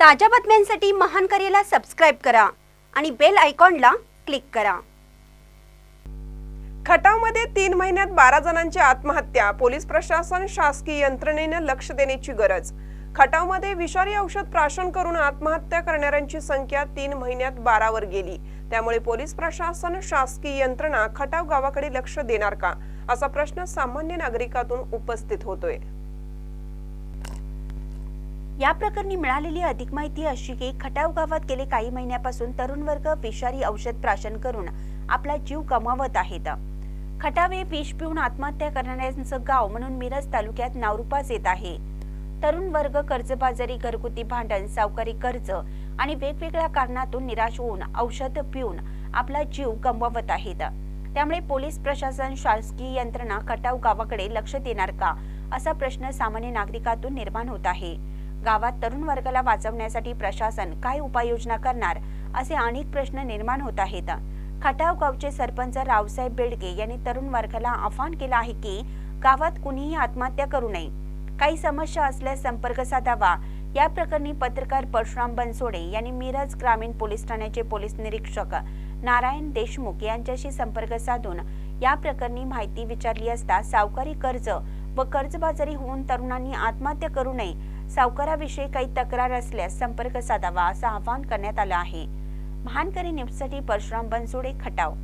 ताज्या बातम्यांसाठी महान करेला सबस्क्राईब करा आणि बेल आयकॉनला क्लिक करा. खटावमध्ये तीन महिन्यात बारा जणांची आत्महत्या. पोलीस प्रशासन शासकीय यंत्रणेनं लक्ष देण्याची गरज. खटावमध्ये विषारी औषध प्राशन करून आत्महत्या करणाऱ्यांची संख्या तीन महिन्यात बारावर गेली. त्यामुळे पोलीस प्रशासन शासकीय यंत्रणा खटाव गावाकडे लक्ष देणार का? असा प्रश्न सामान्य नागरिकातून उपस्थित होतोय. या प्रकरणी मिळालेली अधिक माहिती अशी की खटाव गावात गेले काही महिन्यापासून तरुण वर्ग विषारी औषध प्राशन करून आपला जीव गमावत आहेत. खटावे विष पिऊन आत्महत्या करणाऱ्यांचं गाव म्हणून मिरज तालुक्यात नावरूपास येत आहे. तरुण वर्ग कर्जबाजारी घरगुती भांडण सावकारी कर्ज आणि वेगवेगळ्या कारणातून निराश होऊन औषध पिऊन आपला जीव गमवत आहेत. त्यामुळे पोलीस प्रशासन शासकीय यंत्रणा खटाव गावाकडे लक्ष देणार का असा प्रश्न सामान्य नागरिकातून निर्माण होत आहे. गावात तरुण वर्गाला वाचवण्यासाठी प्रशासन काय उपाययोजना करणार असे अनेक प्रश्न निर्माण होत आहेत. खटाव गावचे सरपंच रावसाहेब बेडगे यांनी तरुण वर्गाला आवाहन केलं आहे की गावात कुणीही आत्महत्या करू नये. काही समस्या असल्यास संपर्क साधावा. या प्रकरणी पत्रकार परशुराम बनसोडे यांनी मिरज ग्रामीण पोलीस ठाण्याचे पोलीस निरीक्षक नारायण देशमुख यांच्याशी संपर्क साधून या प्रकरणी माहिती विचारली असता सावकारी कर्ज व कर्जबाजारी होऊन तरुणांनी आत्महत्या करू नये सावकाराविषयी काही तक्रार असल्यास संपर्क साधावा असं आवाहन करण्यात आलं आहे. महानकरी न्यूजसाठी परशुराम बनसोडे खटाव.